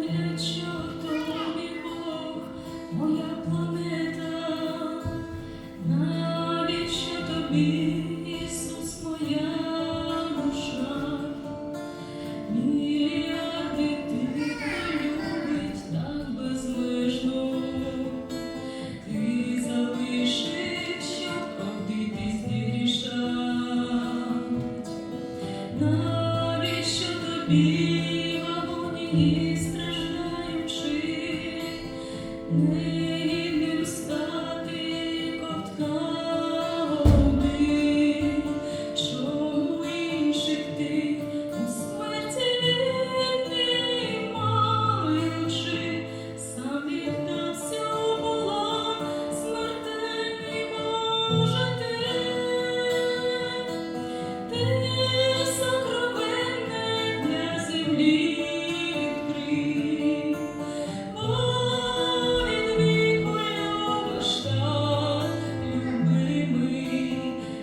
для чого тобі Бог, моя планета? Навіщо тобі, Ісус, моя душа? Мільярди тебе любить так безмежно. Ти залишив, щоб правдитись не рішать. Навіщо тобі в агонії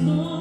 Senhor.